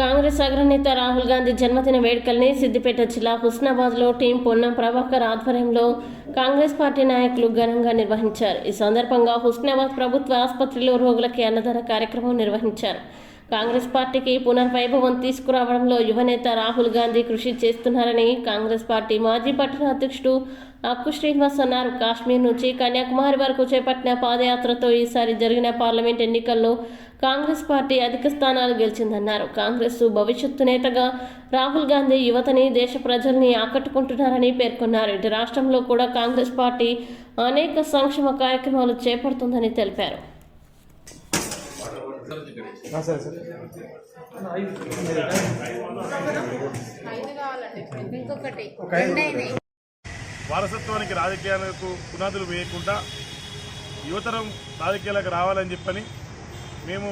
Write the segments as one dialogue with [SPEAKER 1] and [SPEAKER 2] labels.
[SPEAKER 1] కాంగ్రెస్ అగ్రనేత రాహుల్ గాంధీ జన్మదిన వేడుకల్ని సిద్దిపేట జిల్లా హుస్నాబాద్లో టీం పొన్నం ప్రభాకర్ ఆధ్వర్యంలో కాంగ్రెస్ పార్టీ నాయకులు ఘనంగా నిర్వహించారు. ఈ సందర్భంగా హుస్నాబాద్ ప్రభుత్వ ఆసుపత్రిలో రోగులకి అన్నదాన కార్యక్రమం నిర్వహించారు. కాంగ్రెస్ పార్టీకి పునర్వైభవం తీసుకురావడంలో యువనేత రాహుల్ గాంధీ కృషి చేస్తున్నారని కాంగ్రెస్ పార్టీ మాజీ పట్టణ అధ్యక్షుడు అక్కు శ్రీనివాస్ అన్నారు. కాశ్మీర్ నుంచి కన్యాకుమారి వరకు చేపట్టిన పాదయాత్రతో ఈసారి జరిగిన పార్లమెంట్ ఎన్నికల్లో కాంగ్రెస్ పార్టీ అధిక స్థానాలు గెలిచిందన్నారు. కాంగ్రెస్ భవిష్యత్తు నేతగా రాహుల్ గాంధీ యువతని దేశ ప్రజల్ని ఆకట్టుకుంటున్నారని పేర్కొన్నారు. ఇటు రాష్ట్రంలో కూడా కాంగ్రెస్ పార్టీ అనేక సంక్షేమ కార్యక్రమాలు చేపడుతుందని తెలిపారు.
[SPEAKER 2] సరే సరే.
[SPEAKER 3] వారసత్వానికి రాజకీయాలకు పునాదులు వేయకుండా యువతరం రాజకీయాలకు రావాలని చెప్పని మేము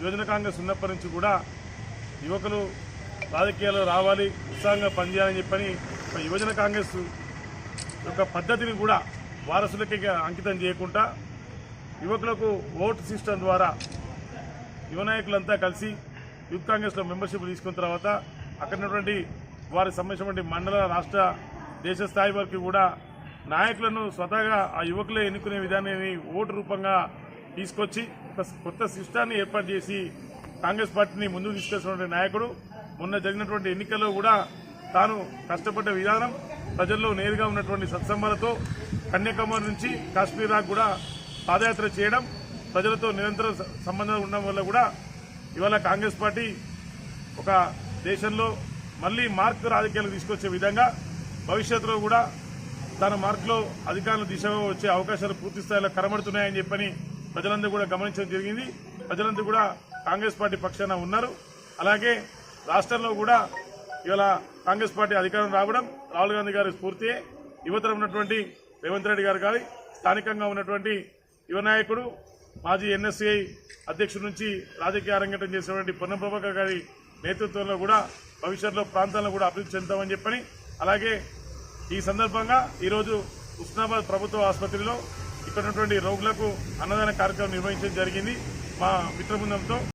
[SPEAKER 3] యువజన కాంగ్రెస్ ఉన్నప్పటి నుంచి కూడా యువకులు రాజకీయాల్లో రావాలి ఉత్సాహంగా పనిచేయాలని చెప్పని ఒక యువజన కాంగ్రెస్ యొక్క పద్ధతిని కూడా వారసులకి అంకితం చేయకుండా యువకులకు ఓటు సిస్టమ్ ద్వారా యువ నాయకులంతా కలిసి యూత్ కాంగ్రెస్లో మెంబర్షిప్ తీసుకున్న తర్వాత అక్కడ వారి వారికి సంబంధించినటువంటి మండల రాష్ట్ర దేశ స్థాయి వరకు కూడా నాయకులను స్వతహాగా ఆ యువకులే ఎన్నుకునే విధానాన్ని ఓటు రూపంగా తీసుకొచ్చి ఒక కొత్త సిస్టాన్ని ఏర్పాటు చేసి కాంగ్రెస్ పార్టీని ముందుకు తీసుకొచ్చినటువంటి నాయకుడు. మొన్న జరిగినటువంటి ఎన్నికల్లో కూడా తాను కష్టపడ్డ విధానం ప్రజల్లో నేరుగా ఉన్నటువంటి సత్సంబాలతో కన్యాకుమారి నుంచి కాశ్మీర్ దాకా కూడా పాదయాత్ర చేయడం ప్రజలతో నిరంతరం సంబంధం ఉండడం వల్ల కూడా ఇవాళ కాంగ్రెస్ పార్టీ ఒక దేశంలో మళ్ళీ మార్క్ రాజకీయాలు తీసుకొచ్చే విధంగా భవిష్యత్తులో కూడా తన మార్కులో అధికారులు దిశగా వచ్చే అవకాశాలు పూర్తి స్థాయిలో కనబడుతున్నాయని చెప్పని ప్రజలందరూ కూడా గమనించడం జరిగింది. ప్రజలందరూ కూడా కాంగ్రెస్ పార్టీ పక్షాన ఉన్నారు. అలాగే రాష్ట్రంలో కూడా ఇవాళ కాంగ్రెస్ పార్టీ అధికారం రావడం రాహుల్ గాంధీ గారి స్ఫూర్తియే. యువతరం ఉన్నటువంటి రేవంత్ రెడ్డి గారు కానీ స్థానికంగా ఉన్నటువంటి యువ నాయకుడు మాజీ ఎన్ఎస్సిఐ అధ్యక్షుడి నుంచి రాజకీయ అరంగేటం చేసినటువంటి పొన్నం గారి నేతృత్వంలో కూడా భవిష్యత్తులో ప్రాంతాలను కూడా అభివృద్ధి చెందుతామని చెప్పని అలాగే ఈ సందర్భంగా ఈరోజు ఉస్నాబాద్ ప్రభుత్వ ఆసుపత్రిలో ఇక్కడ ఉన్నటువంటి రోగులకు అన్నదాన కార్యక్రమం నిర్వహించడం జరిగింది మా మిత్రబృందంతో.